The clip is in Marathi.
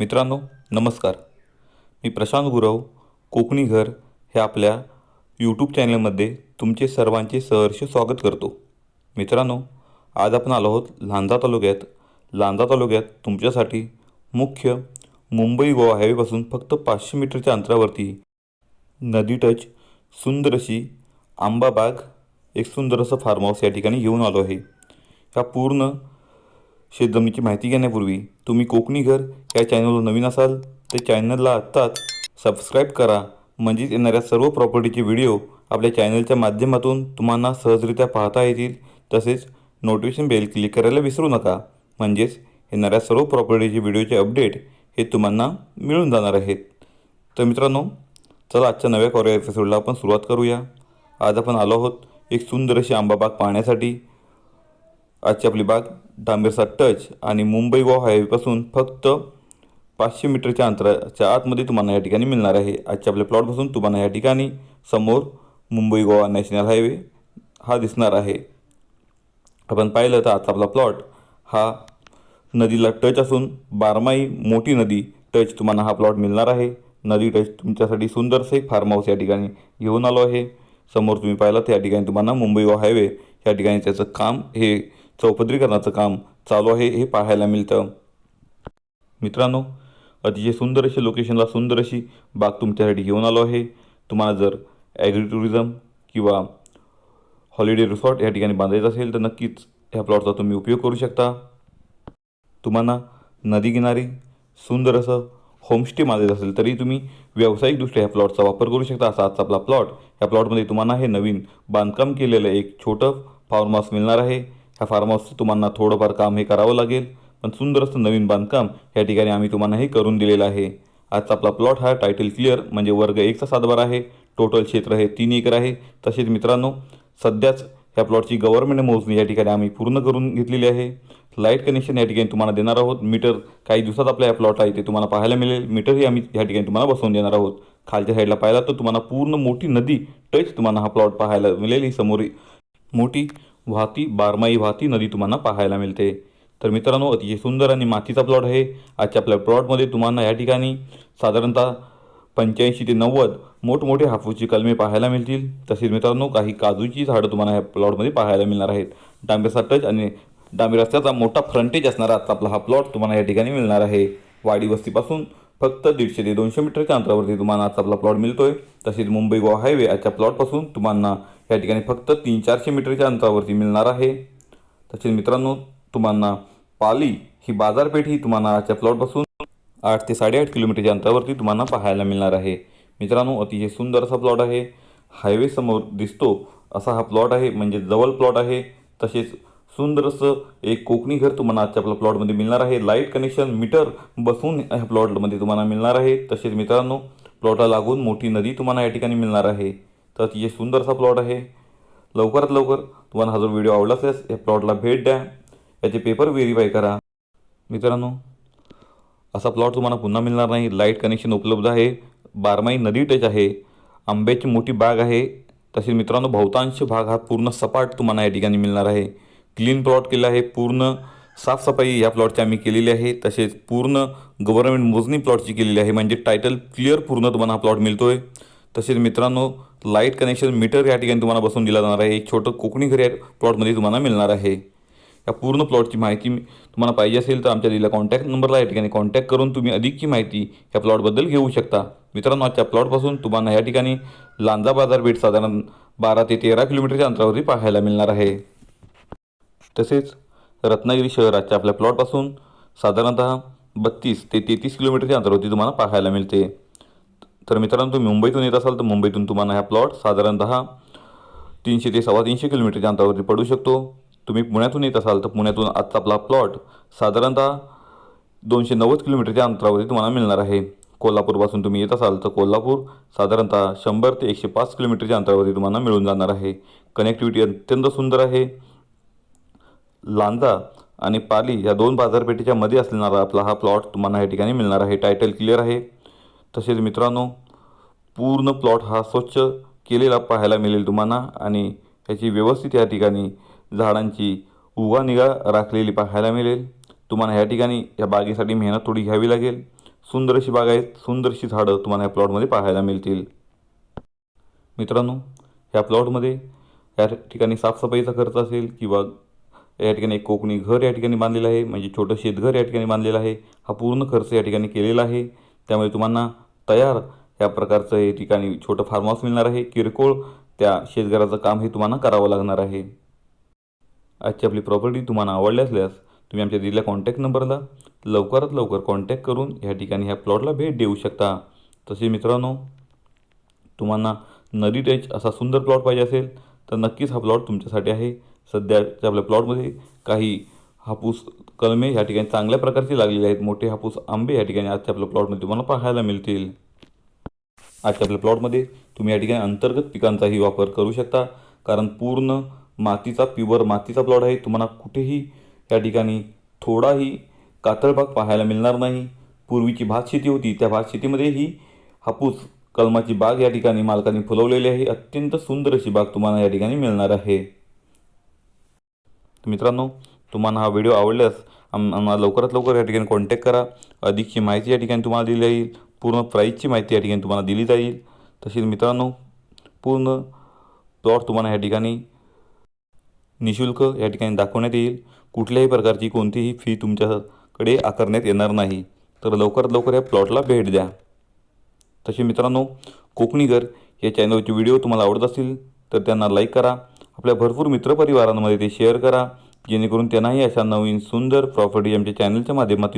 मित्रांनो नमस्कार. मी प्रशांत गुरव कोकणी घर हे आपल्या यूट्यूब चॅनलमध्ये तुमचे सर्वांचे सहर्ष स्वागत करतो. मित्रांनो आज आपण आलो आहोत लांजा तालुक्यात. लांजा तालुक्यात तुमच्यासाठी मुख्य मुंबई गोवा हायवेपासून फक्त पाचशे मीटरच्या अंतरावरती नदी टच सुंदर अशी आंबाबाग एक सुंदर असं फार्म हाऊस या ठिकाणी घेऊन आलो आहे. ह्या पूर्ण शेतजमिनीची माहिती घेण्यापूर्वी तुम्ही कोकणी घर या चॅनलवर नवीन असाल तर चॅनलला आत्ताच सबस्क्राईब करा. म्हणजेच येणाऱ्या सर्व प्रॉपर्टीचे व्हिडिओ आपल्या चॅनलच्या माध्यमातून तुम्हाला सहजरित्या पाहता येतील. तसेच नोटिफिकेशन बेल क्लिक करायला विसरू नका. म्हणजेच येणाऱ्या सर्व प्रॉपर्टीचे व्हिडिओचे अपडेट हे तुम्हाला मिळून जाणार आहेत. तर मित्रांनो चला आजच्या नव्या कॉरिया एपिसोडला आपण सुरुवात करूया. आज आपण आलो आहोत एक सुंदर अशी आंबाबाग पाहण्यासाठी. आजची आपली बाग डांबेरसा टच आणि मुंबई गोवा हायवेपासून फक्त पाचशे मीटरच्या अंतराच्या आतमध्ये तुम्हाला या ठिकाणी मिळणार आहे. आजच्या आपल्या प्लॉटपासून तुम्हाला या ठिकाणी समोर मुंबई गोवा नॅशनल हायवे हा दिसणार आहे. आपण पाहिलं तर आजचा आपला प्लॉट हा नदीला टच असून बारमाही मोठी नदी टच तुम्हाला हा प्लॉट मिळणार आहे. नदी टच तुमच्यासाठी सुंदरसे एक फार्म हाऊस या ठिकाणी घेऊन आलो आहे. समोर तुम्ही पाहिलं तर या ठिकाणी तुम्हाला मुंबई गोवा हायवे या ठिकाणी त्याचं काम हे चौपदरीकरणाचं काम चालू आहे हे पाहायला मिळतं. मित्रांनो अतिशय सुंदर अशी लोकेशनला सुंदर अशी बाग तुमच्यासाठी घेऊन आलो आहे. तुम्हाला जर ॲग्री टुरिझम किंवा हॉलिडे रिसॉर्ट या ठिकाणी बांधायचं असेल तर नक्कीच ह्या प्लॉटचा तुम्ही उपयोग करू शकता. तुम्हाला नदीकिनारी सुंदर असं होमस्टे बांधायचं असेल तरी तुम्ही व्यावसायिकदृष्ट्या ह्या प्लॉटचा वापर करू शकता. असा आजचा आपला प्लॉट ह्या प्लॉटमध्ये तुम्हाला हे नवीन बांधकाम केलेलं एक छोटं फार्म हाऊस मिळणार आहे. ह्या फार्म हाऊसचं तुम्हाला थोडंफार काम हे करावं लागेल. पण सुंदर असं नवीन बांधकाम या ठिकाणी आम्ही तुम्हाला हे करून दिलेलं आहे. आजचा आपला प्लॉट हा टायटल क्लिअर म्हणजे वर्ग एकचा सातबार आहे. टोटल क्षेत्र हे तीन एकर आहे. तसेच मित्रांनो सध्याच या प्लॉटची गव्हर्नमेंट मोजणी या ठिकाणी आम्ही पूर्ण करून घेतलेली आहे. लाइट कनेक्शन या ठिकाणी तुम्हाला देणार आहोत. मीटर काही दिवसात आपल्या या प्लॉट आहे ते तुम्हाला पाहायला मिळेल. मीटरही आम्ही या ठिकाणी तुम्हाला बसवून देणार आहोत. खालच्या साईडला पाहिला तर तुम्हाला पूर्ण मोठी नदी टच तुम्हाला हा प्लॉट पाहायला मिळेल. ही समोर मोठी वाहती बारमाही वाहती नदी तुम्हाला पाहायला मिळते. तर मित्रांनो अतिशय सुंदर आणि मातीचा प्लॉट आहे. आजच्या आपल्या प्लॉटमध्ये तुम्हाला या ठिकाणी साधारणतः पंच्याऐंशी ते नव्वद मोठमोठे हापूसची कलमे पाहायला मिळतील. तसेच मित्रांनो काही काजूची झाडं तुम्हाला या प्लॉटमध्ये पाहायला मिळणार आहेत. डांबेसा टच आणि डांबे रस्त्याचा मोठा फ्रंटेज असणारा आजचा आपला हा प्लॉट तुम्हाला या ठिकाणी मिळणार आहे. वाडी वस्तीपासून फक्त दीडशे ते दोनशे मीटरच्या अंतरावरती तुम्हाला आजचा आपला प्लॉट मिळतोय. तसेच मुंबई गोवा हायवे आजच्या प्लॉटपासून तुम्हाला या ठिकाणी फक्त तीन चारशे मीटरच्या अंतरावरती मिळणार आहे. तसेच मित्रांनो तुम्हाला पाली ही बाजारपेठ ही तुम्हाला आजच्या प्लॉटपासून आठ ते साडेआठ किलोमीटरच्या अंतरावरती तुम्हाला पाहायला मिळणार आहे. मित्रांनो अतिशय सुंदर असा प्लॉट आहे. हायवे समोर दिसतो असा हा प्लॉट आहे म्हणजे जवळ प्लॉट आहे. तसेच सुंदर असं एक कोकणी घर तुम्हाला आजच्या आपल्या प्लॉटमध्ये मिळणार आहे. लाइट कनेक्शन मीटर बसून ह्या प्लॉटमध्ये तुम्हाला मिळणार आहे. तसेच मित्रांनो प्लॉटला लागून मोठी नदी तुम्हाला या ठिकाणी मिळणार आहे. तर अतिशय सुंदर असा प्लॉट आहे. लवकरात लवकर तुम्हाला हा जो व्हिडिओ आवडला असल्यास या प्लॉटला भेट द्या. याचे पेपर व्हेरीफाय करा. मित्रांनो असा प्लॉट तुम्हाला पुन्हा मिळणार नाही. लाइट कनेक्शन उपलब्ध आहे. बारमाही नदी टच आहे. आंब्याची मोठी बाग आहे. तसेच मित्रांनो बहुतांश भाग हा पूर्ण सपाट तुम्हाला या ठिकाणी मिळणार आहे. क्लीन प्लॉट केला आहे. पूर्ण साफसफाई या प्लॉटची आम्ही केलेली आहे. तसेच पूर्ण गव्हर्नमेंट मोजणी प्लॉटची केलेली आहे. म्हणजे टायटल क्लिअर पूर्ण तुम्हाला हा प्लॉट मिळतो आहे तसेच मित्रांनो लाइट कनेक्शन मीटर या ठिकाणी तुम्हाला बसवून दिला जाणार आहे. एक छोटं कोकणी घर या प्लॉटमध्ये तुम्हाला मिळणार आहे. या पूर्ण प्लॉटची माहिती तुम्हाला पाहिजे असेल तर आमच्या दिलेल्या कॉन्टॅक्ट नंबरला या ठिकाणी कॉन्टॅक्ट करून तुम्ही अधिकची माहिती या प्लॉटबद्दल घेऊ शकता. मित्रांनो आजच्या प्लॉटपासून तुम्हाला या ठिकाणी लांजा बाजारपेठ साधारण बारा ते तेरा किलोमीटरच्या अंतरावरती पाहायला मिळणार आहे. तसेच रत्नागिरी शहराच्या आपल्या प्लॉटपासून साधारणतः बत्तीस ते तेहतीस किलोमीटरच्या अंतरावरती तुम्हाला पाहायला मिळते. तर मित्रांनो तुम्ही मुंबईतून येत असाल तर मुंबईतून तुम्हाला हा प्लॉट साधारणतः तीनशे ते सव्वा तीनशे किलोमीटरच्या अंतरावरती पडू शकतो. तुम्ही पुण्यातून येत असाल तर पुण्यातून आजचा आपला प्लॉट साधारणतः दोनशे नव्वद किलोमीटरच्या अंतरावरती तुम्हाला मिळणार आहे. कोल्हापूरपासून तुम्ही येत असाल तर कोल्हापूर साधारणतः शंभर ते एकशे पाच किलोमीटरच्या अंतरावरती तुम्हाला मिळून जाणार आहे. कनेक्टिव्हिटी अत्यंत सुंदर आहे. लांजा आणि पाली या दोन बाजारपेठेच्या मध्ये असणारा आपला हा प्लॉट तुम्हाला या ठिकाणी मिळणार आहे. टायटल क्लिअर आहे. तसेच मित्रांनो पूर्ण प्लॉट हा स्वच्छ केलेला पाहायला मिळेल तुम्हाला आणि ह्याची व्यवस्थित या ठिकाणी झाडांची उगा निगा राखलेली पाहायला मिळेल. तुम्हाला ह्या ठिकाणी या बागेसाठी मेहनत थोडी घ्यावी लागेल. सुंदर अशी बाग आहेत. सुंदर अशी झाडं तुम्हाला या प्लॉटमध्ये पाहायला मिळतील. मित्रांनो ह्या प्लॉटमध्ये या ठिकाणी साफसफाईचा खर्च असेल किंवा या ठिकाणी एक कोकणी घर या ठिकाणी बांधलेलं आहे. म्हणजे छोटं शेतघर या ठिकाणी बांधलेलं आहे. हा पूर्ण खर्च या ठिकाणी केलेला आहे. त्यामुळे तुम्हाला तयार या प्रकारचं या ठिकाणी छोटं फार्म हाऊस मिळणार आहे. किरकोळ त्या शेतघराचं काम हे तुम्हाला करावं लागणार आहे. आजची आपली प्रॉपर्टी तुम्हाला आवडली असल्यास तुम्ही आमच्या दिलेल्या कॉन्टॅक्ट नंबरला लवकरात लवकर कॉन्टॅक्ट करून ह्या ठिकाणी ह्या प्लॉटला भेट देऊ शकता. तसे मित्रांनो तुम्हाला नदी टच असा सुंदर प्लॉट पाहिजे असेल तर नक्कीच हा प्लॉट तुमच्यासाठी आहे. सध्याच्या आपल्या प्लॉटमध्ये काही हापूस कलमे ह्या ठिकाणी चांगल्या प्रकारचे लागलेले आहेत. मोठे हापूस आंबे या ठिकाणी आजच्या आपल्या प्लॉटमध्ये तुम्हाला पाहायला मिळतील. आजच्या आपल्या प्लॉटमध्ये तुम्ही या ठिकाणी अंतर्गत पिकांचाही वापर करू शकता. कारण पूर्ण मातीचा प्युअर मातीचा प्लॉट आहे. तुम्हाला कुठेही या ठिकाणी थोडाही कातळ भाग पाहायला मिळणार नाही. पूर्वीची भात शेती होती. त्या भात शेतीमध्येही हापूस कलमाची बाग या ठिकाणी मालकांनी फुलवलेली आहे. अत्यंत सुंदर अशी बाग तुम्हाला या ठिकाणी मिळणार आहे. तर मित्रांनो तुम्हाला हा व्हिडिओ आवडल्यास आम्हाला लवकरात लवकर या ठिकाणी कॉन्टॅक्ट करा. अधिकची माहिती या ठिकाणी तुम्हाला दिली जाईल. पूर्ण प्राईजची माहिती या ठिकाणी तुम्हाला दिली जाईल. तसेच मित्रांनो पूर्ण प्लॉट तुम्हाला या ठिकाणी निशुल्क या ठिकाणी दाखवण्यात येईल. कुठल्याही प्रकारची कोणतीही फी तुमच्याकडे आकारण्यात येणार नाही. तर लवकरात लवकर या प्लॉटला भेट द्या. तसे मित्रांनो कोकणीगर या चॅनलचे व्हिडिओ तुम्हाला आवडत असतील तर त्यांना लाईक करा. आपल्या भरपूर मित्रपरिवारांमध्ये ते शेअर करा. जेणेकरून त्यांनाही अशा नवीन सुंदर प्रॉपर्टी आमच्या चॅनलच्या माध्यमातून